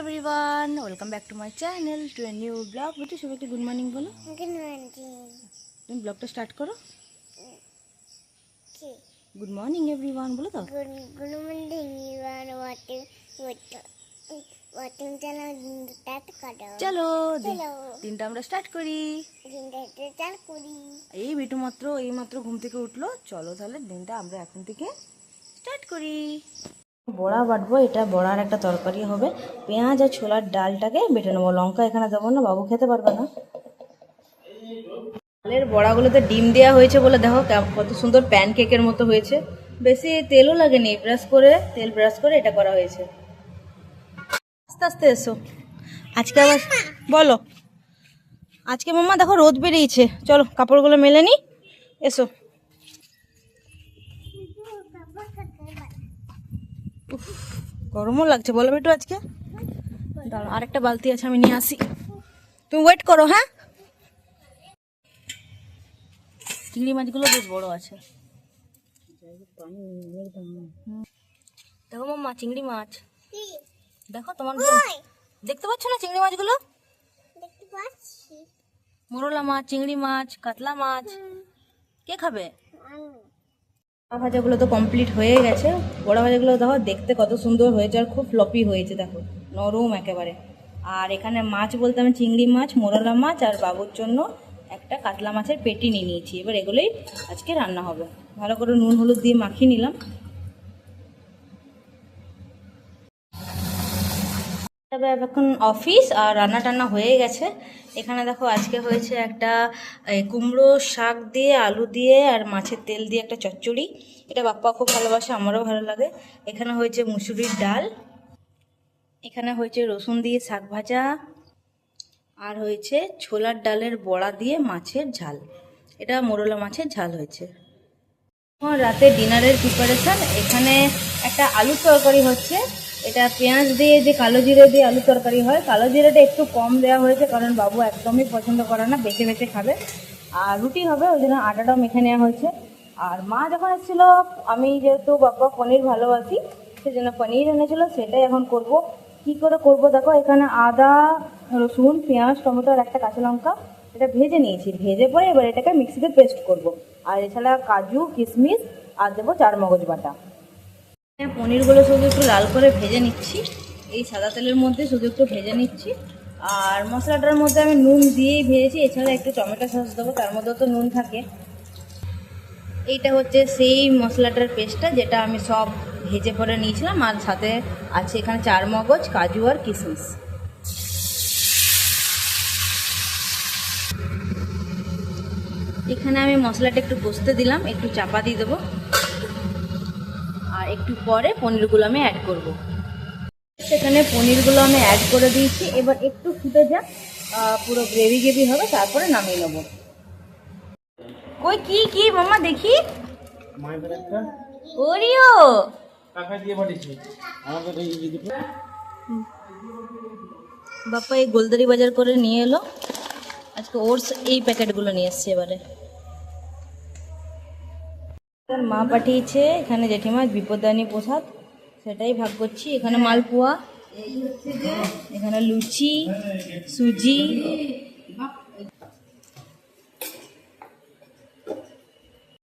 Everyone welcome back to my channel to a new blog বুঝি সবাইকে good morning বলো। তুমি ব্লগটা স্টার্ট করো। গুড মর্নিং এভরিওয়ান বলো তো। Start করো। চলো। দিনটা আমরা স্টার্ট করি। এই বিটু মাত্র এই মাত্র ঘুম থেকে উঠল। চলো তাহলে দিনটা আমরা এখন থেকে স্টার্ট করি। বড়া বাটবো এটা বড়ার একটা তরকারি হবে। পেঁয়াজ আর ছোলার ডালটাকে বেটে নেব। লঙ্কা এখানে দেবো না বাবু খেতে পারবে না। ডালের বড়াগুলোতে ডিম দেওয়া হয়েছে বলে দেখো কত সুন্দর প্যানকেকের মতো হয়েছে। বেশি তেলও লাগেনি ব্রাশ করে তেল ব্রাশ করে এটা করা হয়েছে। আস্তে আস্তে এসো। আজকে আবার বলো। আজকে মাম্মা দেখো রোদ বেরিয়েছে। চলো কাপড়গুলো মেলে নি। এসো। গরমও লাগছে। বলো বেটু আজকে। দাঁড়াও, আরেকটা বালতি আছে, আমি নিয়ে আসি। তুমি ওয়েট করো হ্যাঁ? চিংড়ি মাছগুলো বেশ বড় আছে। দেখো মাম্মা, চিংড়ি মাছ। দেখো তোমার দেখতে পাচ্ছ না চিংড়ি মাছগুলো? মোরলা মাছ, চিংড়ি মাছ, কাতলা মাছ। কে খাবে? ভাজাগুলো তো কমপ্লিট হয়ে গেছে। বড়া ভাজাগুলো দেখো, দেখতে কত সুন্দর হয়েছে আর খুব ফ্লপি হয়েছে, দেখো। নরম একেবারে। আর এখানে মাছ বলতে আমি চিংড়ি মাছ, মোরলা মাছ আর বাবুর জন্য একটা কাতলা মাছের পেটি নিয়ে নিয়েছি। এবার এগুলোই আজকে রান্না হবে। ভালো করে নুন, হলুদ দিয়ে মাখিয়ে নিলাম। তবে এখন অফিস আর রান্না টান্না হয়ে গেছে। এখানে দেখো আজকে হয়েছে একটা কুমড়ো শাক দিয়ে, আলু দিয়ে আর মাছের তেল দিয়ে একটা চচ্চড়ি। এটা বাপ্পা খুব ভালোবাসে, আমারও ভালো লাগে। এখানে হয়েছে মুসুরির ডাল। এখানে হয়েছে রসুন দিয়ে শাক ভাজা। আর হয়েছে ছোলার ডালের বড়া দিয়ে মাছের ঝাল। এটা মোরলা মাছের ঝাল হয়েছে। রাতে ডিনারের প্রিপারেশন এখানে একটা আলু তরকারি হচ্ছে। এটা পেঁয়াজ দিয়ে যে কালো জিরে দিয়ে আলু তরকারি হয়, কালো জিরেটা একটু কম দেওয়া হয়েছে কারণ বাবু একদমই পছন্দ করে না, বেছে বেছে খাবে। আর রুটি হবে, ওই জন্য আটাটাও মেখে নেওয়া হয়েছে। আর মা যখন এসেছিল, আমি যেহেতু বাবা পনির ভালোবাসি, সেজন্য পনির এনেছিল, সেটাই এখন করব। কি করে করব দেখো, এখানে আদা, রসুন, পেঁয়াজ, টমেটো আর একটা কাঁচা লঙ্কা, এটা ভেজে নিয়েছি। ভেজে পরে এবার এটাকে মিক্সিতে পেস্ট করব। আর এছাড়া কাজু, কিশমিশ, আর দেবো চার মগজ বাটা। পনিরগুলো শুধু একটু লাল করে ভেজে নিচ্ছি। এই সাদা তেলের মধ্যে শুধু একটু ভেজে নিচ্ছি। আর মশলাটার মধ্যে আমি নুন দিয়েই ভেজেছি, এছাড়া একটু টমেটো সস দেবো, তার মধ্যেও তো নুন থাকে। এইটা হচ্ছে সেই মশলাটার পেস্টটা, যেটা আমি সব ভেজে পরে নিয়েছিলাম। আর সাথে আছে এখানে চার মগজ কাজু আর কিশমিশ এখানে আমি মশলাটা একটু কষতে দিলাম, একটু চাপা দিয়ে দেবো। আর একটু পরে পনিরগুলো আমি অ্যাড করব। সেখানে পনিরগুলো আমি অ্যাড করে দিয়েছি। এবার একটু ফুটে যাক পুরো গ্রেভি গ্রেভি হবে, তারপরে নামিয়ে নেব। কই, কি কি, মামা, দেখি? ওরিও! বাপ্পা এই গোলদারি বাজার করে নিয়ে এলো। আজকে ওটস এই প্যাকেটগুলো নিয়ে এসছে এবারে। তার মা পাঠিয়েছে, এখানে জেঠিমার বিপদানি প্রসাদ, সেটাই ভাগ করছি। এখানে মালপোয়া, এখানে লুচি, সুজি